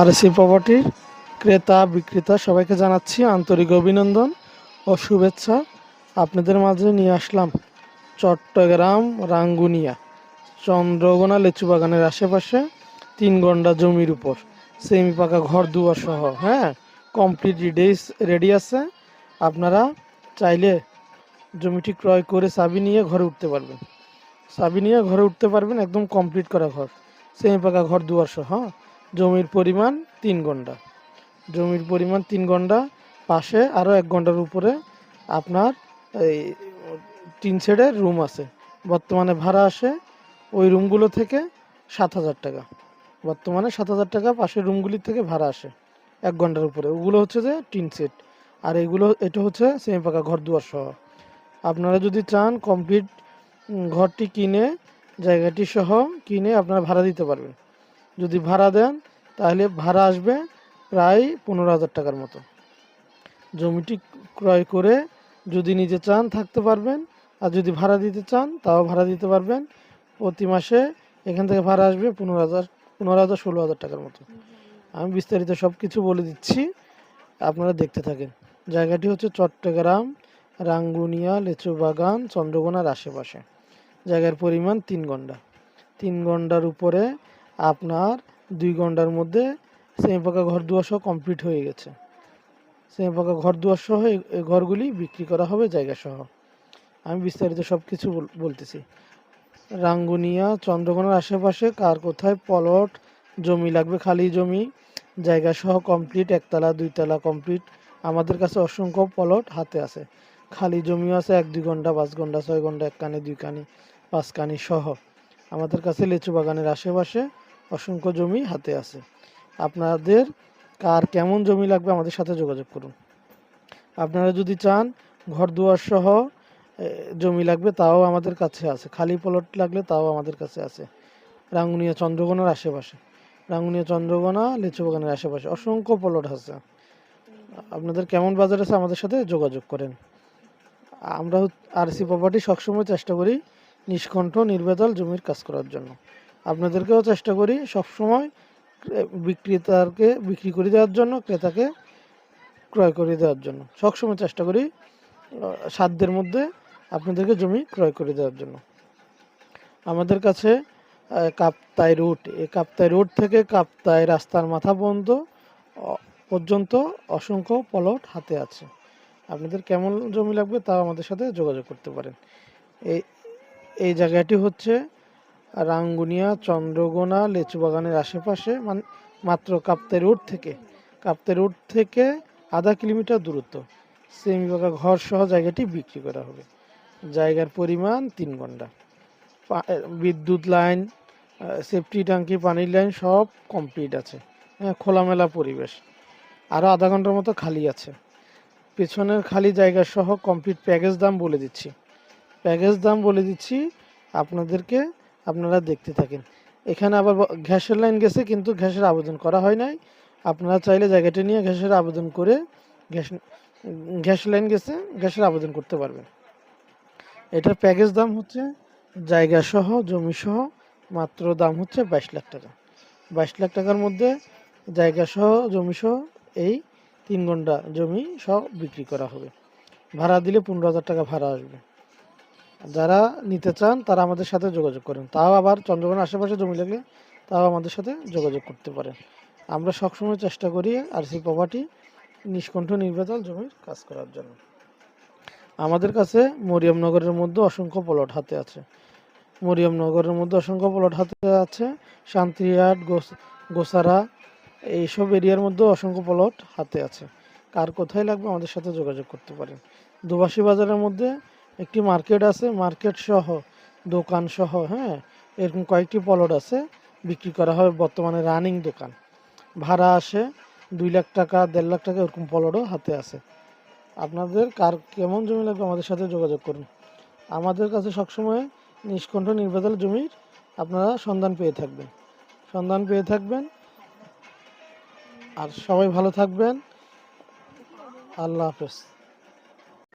আর C প্রপার্টির ক্রেতা, বিক্রেতা সবাইকে জানাচ্ছি আন্তরিক অভিনন্দন ও শুভেচ্ছা আপনাদের মাঝে নিয়ে আসলাম চট্টগ্রাম রাঙ্গুনিয়া চন্দ্রগোনা লেচু বাগানের আশেপাশে তিন ঘণ্টা জমির উপর। সেমি পাকা ঘর দুয়ার সহ হ্যাঁ? কমপ্লিট রেডি রেডি আছে। আপনারা চাইলে জমিটি ক্রয় করে চাবি নিয়ে ঘরে উঠতে পারবেন। চাবি নিয়ে ঘরে উঠতে পারবেন, একদম কমপ্লিট করা ঘর। সেমি পাকা ঘর দুয়ার সহ হ্যাঁ? জমির পরিমাণ তিন ঘণ্টা। জমির পরিমাণ তিন ঘণ্টা, পাশে আরও এক ঘণ্টার উপরে আপনার এই তিন সেডের রুম আছে। বর্তমানে ভাড়া আসে ওই রুমগুলো থেকে সাত হাজার টাকা। বর্তমানে সাত হাজার টাকা, পাশের রুমগুলির থেকে ভাড়া আসে এক ঘণ্টার উপরে। ওগুলো হচ্ছে যে টিন সেট আর এগুলো, এটা হচ্ছে সেমি পাকা ঘর দুয়ার সহ। আপনারা যদি চান কমপ্লিট ঘরটি কিনে, জায়গাটি সহ কিনে আপনারা ভাড়া দিতে পারবেন। যদি ভাড়া দেন, তাহলে ভাড়া আসবে প্রায় পনেরো হাজার টাকার মতো। জমিটি ক্রয় করে যদি নিজে চান থাকতে পারবেন, আর যদি ভাড়া দিতে চান, তাও ভাড়া দিতে পারবেন। প্রতি মাসে এখান থেকে ভাড়া আসবে পনেরো হাজার পনেরো হাজার, ষোলো হাজার টাকার মতো। আমি বিস্তারিত সব কিছু বলে দিচ্ছি, আপনারা দেখতে থাকেন। জায়গাটি হচ্ছে চট্টগ্রাম, রাঙ্গুনিয়া লেচু বাগান চন্দ্রকোনার আশেপাশে। জায়গার পরিমাণ তিন ঘণ্টা তিন ঘণ্টার উপরে আপনার দুই ঘণ্টার মধ্যে সেমি পাকা ঘর দুয়ার সহ কমপ্লিট হয়ে গেছে। সেমি পাকা ঘর দুয়ার সহ এই- ঘরগুলি বিক্রি করা হবে জায়গা সহ। আমি বিস্তারিত সব কিছু বলতেছি। রাঙ্গুনিয়া, চন্দ্রকোনার আশেপাশে কার কোথায় পলট জমি লাগবে, খালি জমি, জায়গা সহ কমপ্লিট একতলা, দুইতলা কমপ্লিট আমাদের কাছে অসংখ্য পলট হাতে আছে। খালি জমিও আছে এক দুই ঘণ্টা, পাঁচ ঘণ্টা, ছয় ঘণ্টা এক কানি দুই কানি পাঁচ কানি সহ। আমাদের কাছে লিচু বাগানের আশেপাশে অসংখ্য জমি হাতে আছে। আপনাদের কার কেমন জমি লাগবে আমাদের সাথে যোগাযোগ করুন। আপনারা যদি চান ঘর দুয়ার সহ জমি লাগবে তাও আমাদের কাছে আছে। খালি প্লট লাগলে তাও আমাদের কাছে আছে। রাঙ্গুনিয়া চন্দ্রকোনার আশেপাশে। রাঙ্গুনিয়া চন্দ্রকোনা, লিচু বাগানের আশেপাশে। অসংখ্য প্লট আছে। আপনাদের কেমন বাজার আছে আমাদের সাথে যোগাযোগ করেন। আমরা আরসি প্রপার্টি সবসময় চেষ্টা করি নিষ্কণ্ঠ নির্বেদল জমির কাজ করার জন্য। আপনাদেরকেও চেষ্টা করি সবসময় ক্রে- বিক্রেতাকে বিক্রি করে দেওয়ার জন্য, ক্রেতাকে ক্রয় করে দেওয়ার জন্য। সবসময় চেষ্টা করি সাধ্যের মধ্যে আপনাদেরকে জমি ক্রয় করে দেওয়ার জন্য। আমাদের কাছে কাপ্তাই রুট এই কাপ্তাই রোড থেকে কাপ্তাই রাস্তার মাথা পর্যন্ত পর্যন্ত অসংখ্য প্লট হাতে আছে। আপনাদের কেমন জমি লাগবে তা আমাদের সাথে যোগাযোগ করতে পারেন। এই এই জায়গাটি হচ্ছে রাঙ্গুনিয়া চন্দ্রগোনা লেচু বাগানের আশেপাশে মানে মাত্র কাপ্তাই রোড থেকে। কাপ্তাই রোড থেকে আধা কিলোমিটার দূরত্ব। সেমি পাকা ঘর সহ জায়গাটি বিক্রি করা হবে। জায়গার পরিমাণ তিন ঘণ্টা। বিদ্যুৎ লাইন সেফটি ট্যাঙ্কি, পানির লাইন সব কমপ্লিট আছে। হ্যাঁ খোলামেলা পরিবেশ। আরও আধা ঘণ্টার মতো খালি আছে। পেছনের খালি জায়গা সহ কমপ্লিট প্যাকেজ দাম বলে দিচ্ছি। প্যাকেজ দাম বলে দিচ্ছি আপনাদেরকে আপনারা দেখতে থাকেন। এখানে আবার গ্যাসের লাইন গেছে, কিন্তু গ্যাসের আবেদন করা হয় নাই। আপনারা চাইলে জায়গাটি নিয়ে গ্যাসের আবেদন করে গ্যাস গ্যাস লাইন গেছে, গ্যাসের আবেদন করতে পারবেন। এটার প্যাকেজ দাম হচ্ছে জায়গা সহ, জমি সহ, মাত্র দাম হচ্ছে বাইশ লাখ টাকা। বাইশ লাখ টাকার মধ্যে জায়গা সহ, জমি সহ, এই তিন ঘণ্টা জমি সব বিক্রি করা হবে। ভাড়া দিলে পনেরো হাজার টাকা ভাড়া আসবে। যারা নিতে চান, তারা আমাদের সাথে যোগাযোগ করেন। তাও আবার চন্দ্রকোনার আশেপাশে জমি লাগলে তাও আমাদের সাথে যোগাযোগ করতে পারেন। আমরা সবসময় চেষ্টা করি আর সেই প্রপার্টি নিষ্কণ্ঠ নির্বেদল জমির কাজ করার জন্য। আমাদের কাছে মরিয়মনগরের মধ্যে অসংখ্য প্লট হাতে আছে। মরিয়মনগরের মধ্যে অসংখ্য প্লট হাতে আছে। শান্তিহাট, গোস- গোসারা, এইসব এরিয়ার মধ্যে অসংখ্য প্লট হাতে আছে। কার কোথায় লাগবে আমাদের সাথে যোগাযোগ করতে পারেন। দুবাসী বাজারের মধ্যে একটি মার্কেট আছে, মার্কেট সহ, দোকান সহ হ্যাঁ? এরকম কয়েকটি প্লট আছে, বিক্রি করা হয় বর্তমানে রানিং দোকান। ভাড়া আসে দুই লাখ টাকা, দেড় লাখ টাকা এরকম প্লটও হাতে আছে। আপনাদের কার কেমন জমি লাগবে আমাদের সাথে যোগাযোগ করুন। আমাদের কাছে সবসময় নিষ্কণ্ঠ নির্বাচল জমির আপনারা সন্ধান পেয়ে থাকবেন। সন্ধান পেয়ে থাকবেন। আর সবাই ভালো থাকবেন। আল্লাহ হাফেজ।